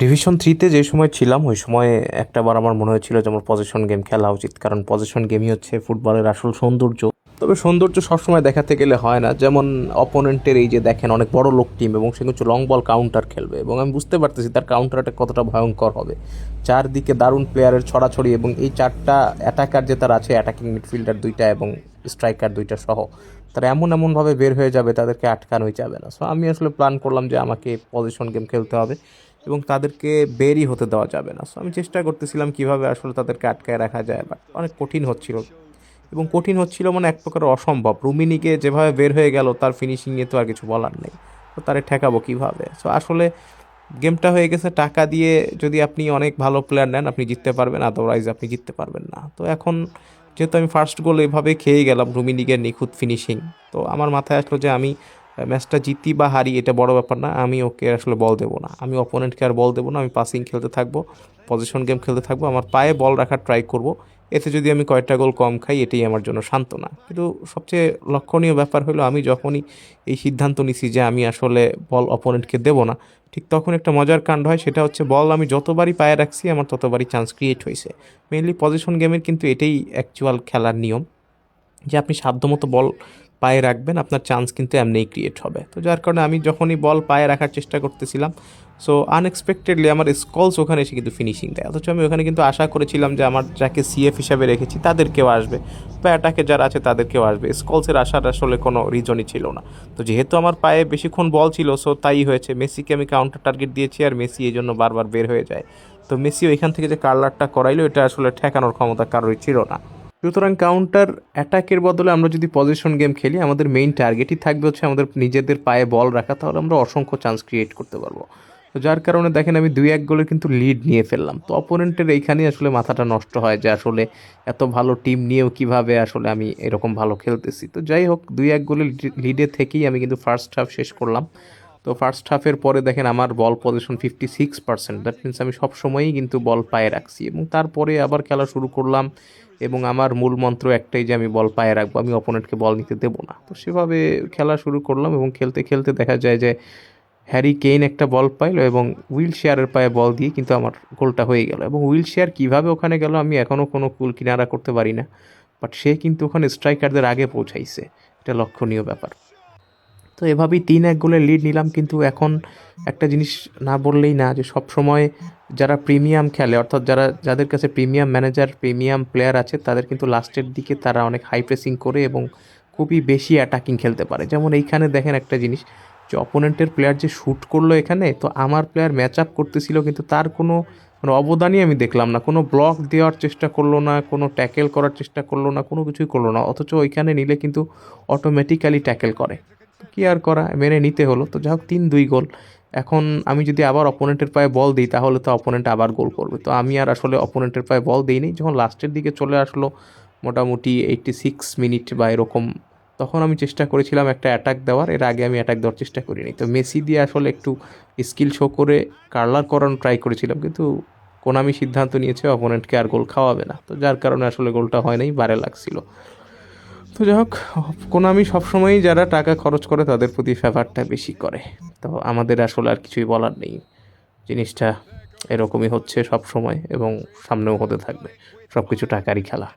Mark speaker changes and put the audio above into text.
Speaker 1: Division থ্রিতে যে সময় ছিলাম, ওই সময় একটাবার আমার মনে হয়েছিল যে আমার পজিশন গেম খেলা উচিত, কারণ পজিশন গেমই হচ্ছে ফুটবলের আসল সৌন্দর্য। তবে সৌন্দর্য সবসময় দেখাতে গেলে হয় না, যেমন অপোনেন্টের এই যে দেখেন অনেক বড় লোক টিম এবং সে কিছু লং বল কাউন্টার খেলবে এবং আমি বুঝতে পারতেছি তার কাউন্টারটা কতটা ভয়ঙ্কর হবে। চারদিকে দারুণ প্লেয়ারের ছড়াছড়ি এবং এই চারটা অ্যাটাকার যে তার আছে অ্যাটাকিং মিডফিল্ডার দুইটা এবং স্ট্রাইকার দুইটা সহ, তারা এমন এমনভাবে বের হয়ে যাবে, তাদেরকে আটকানোই যাবে না। সো আমি আসলে প্ল্যান করলাম যে আমাকে পজিশন গেম খেলতে হবে এবং তাদেরকে বেরই হতে দেওয়া যাবে না। সো আমি চেষ্টা করতেছিলাম কীভাবে আসলে তাদেরকে আটকায় রাখা যায় বাট অনেক কঠিন হচ্ছিল। এবং কঠিন হচ্ছিল মানে এক প্রকার অসম্ভব। রুমিনিকে যেভাবে বের হয়ে গেল, তার ফিনিশিং নিয়ে তো আর কিছু বলার নেই। তো তারে ঠেকাবো কীভাবে? সো আসলে গেমটা হয়ে গেছে, টাকা দিয়ে যদি আপনি অনেক ভালো প্লেয়ার নেন, আপনি জিততে পারবেন আদারওয়াইজ আপনি জিততে পারবেন না। তো এখন যেহেতু আমি ফার্স্ট গোল এভাবে খেয়ে গেলাম, রুমিনিকের নিখুঁত ফিনিশিং তো আমার মাথায় আসলো যে আমি ম্যাচটা জিতি বা হারি এটা বড় ব্যাপার না, আমি ওকে আসলে বল দেবো না। আমি অপোনেন্টকে আর বল দেবো না, আমি পাসিং খেলতে থাকব পজিশন গেম খেলতে থাকব, আমার পায়ে বল রাখার ট্রাই করব। এতে যদি আমি কয়েকটা গোল কম খাই, এটাই আমার জন্য সান্ত্বনা। কিন্তু সবচেয়ে লক্ষণীয় ব্যাপার হলো, আমি যখনই এই সিদ্ধান্ত নিছি যে আমি আসলে বল অপোনেন্টকে দেবো না, ঠিক তখন একটা মজার কাণ্ড হয়, সেটা হচ্ছে বল আমি যতবারই পায়ে রাখছি, আমার ততবারই চান্স ক্রিয়েট হয়েছে। মেনলি পজিশন গেমের কিন্তু এটাই অ্যাকচুয়াল খেলার নিয়ম যে আপনি সাধ্যমতো বল পায়ে রাখবেন, আপনার চান্স কিন্তু এমনিই ক্রিয়েট হবে। তো যার কারণে আমি যখনই বল পায়ে রাখার চেষ্টা করতেছিলাম সো আনএক্সপেক্টেডলি আমার স্কলস ওখানে এসে কিন্তু ফিনিশিং দেয়। অথচ আমি ওখানে কিন্তু আশা করেছিলাম যে আমার যাকে সিএফ হিসাবে রেখেছি, তাদেরকেও আসবে। বা অ্যাটাকে যারা আছে, তাদেরকেও আসবে। স্কলসের আসার আসলে কোনো রিজনই ছিল না। তো যেহেতু আমার পায়ে বেশিক্ষণ বল ছিল সো তাই হয়েছে। মেসিকে আমি কাউন্টার টার্গেট দিয়েছি আর মেসি এই জন্য বারবার বের হয়ে যায়। তো মেসি ওইখান থেকে যে কার্লারটা করাইলো, এটা আসলে ঠেকানোর ক্ষমতা কারোরই ছিল না। সুতরাং কাউন্টার অ্যাটাকের বদলে আমরা যদি পজিশন গেম খেলি, আমাদের মেইন টার্গেটই থাকবে হচ্ছে আমাদের নিজেদের পায়ে বল রাখা, তাহলে আমরা অসংখ্য চান্স ক্রিয়েট করতে পারব। তো যার কারণে দেখেন আমি দুই এক গোলে কিন্তু লিড নিয়ে ফেললাম। তো অপোনেন্টের এইখানেই আসলে মাথাটা নষ্ট হয় যে আসলে এত ভালো টিম নিয়েও কীভাবে আসলে আমি এরকম ভালো খেলতেছি। তো যাই হোক, দুই এক গোলে লিডে থেকেই আমি কিন্তু ফার্স্ট হাফ শেষ করলাম। তো ফার্স্ট হাফের পরে দেখেন আমার ball possession fifty six percent that means আমি সবসময়ই কিন্তু বল পায়ে রাখছি এবং তারপরে আবার খেলা শুরু করলাম এবং আমার মূল মন্ত্র একটাই যে আমি বল পায়ে রাখব, আমি অপোনেন্টকে বল নিতে দেবো না। তো সেভাবে খেলা শুরু করলাম এবং খেলতে খেলতে দেখা যায় যে হ্যারি কেইন একটা বল পাইলো এবং হুইল শেয়ারের পায়ে বল দিয়ে কিন্তু আমার গোলটা হয়ে গেল এবং হুইল শেয়ার কীভাবে ওখানে গেল আমি এখনও কোনো কুল কিনারা করতে পারি না। বাট সে কিন্তু ওখানে স্ট্রাইকারদের আগে পৌঁছাইছে। এটা লক্ষণীয় ব্যাপার। তো এভাবেই তিন এক গোলের লিড নিলাম, কিন্তু এখন একটা জিনিস না বললেই না, যে সব সময় যারা প্রিমিয়াম খেলে, অর্থাৎ যারা, যাদের কাছে প্রিমিয়াম ম্যানেজার প্রিমিয়াম প্লেয়ার আছে, তাদের কিন্তু লাস্টের দিকে তারা অনেক হাই প্রেসিং করে এবং খুবই বেশি অ্যাটাকিং খেলতে পারে। যেমন এইখানে দেখেন একটা জিনিস, যে অপোনেন্টের প্লেয়ার যে শ্যুট করল এখানে, তো আমার প্লেয়ার ম্যাচ আপ করতেছিল, কিন্তু তার কোনো মানে অবদানই আমি দেখলাম না। কোনো ব্লক দেওয়ার চেষ্টা করল না, কোনো ট্যাকেল করার চেষ্টা করল না, কোনো কিছুই করল না, অথচ ওইখানে নিলে কিন্তু অটোমেটিক্যালি ট্যাকেল করে। কি আর করা? মেনে নিতে হলো। তো যাই হোক, তিন দুই গোল। এখন আমি যদি আবার অপোনেন্টের পায়ে বল দিই, তাহলে তো অপোনেন্ট আবার গোল করবে। তো আমি আর আসলে অপোনেন্টের পায়ে বল দিইনি। যখন লাস্টের দিকে চলে আসলো, মোটামুটি এইটটি সিক্স মিনিট বা এরকম, তখন আমি চেষ্টা করেছিলাম একটা অ্যাটাক দেওয়ার। এর আগে আমি অ্যাটাক দেওয়ার চেষ্টা করিনি। তো মেসি দিয়ে আসলে একটু স্কিল শো করে কার্লার করানো ট্রাই করেছিলাম। কিন্তু কোনামি সিদ্ধান্ত নিয়েছে অপোনেন্টকে আর গোল খাওয়াবে না। তো যার কারণে আসলে গোলটা হয় নাই, বারে লাগছিল। তো যাই হোক, কোনামি সবসময়ই যারা টাকা খরচ করে তাদের প্রতি ফেভারটা বেশি করে। তো আমাদের আসলে আর কিছুই বলার নেই। জিনিসটা এরকমই হচ্ছে সব সময় এবং সামনেও হতে থাকবে। সব কিছু টাকারই খেলা।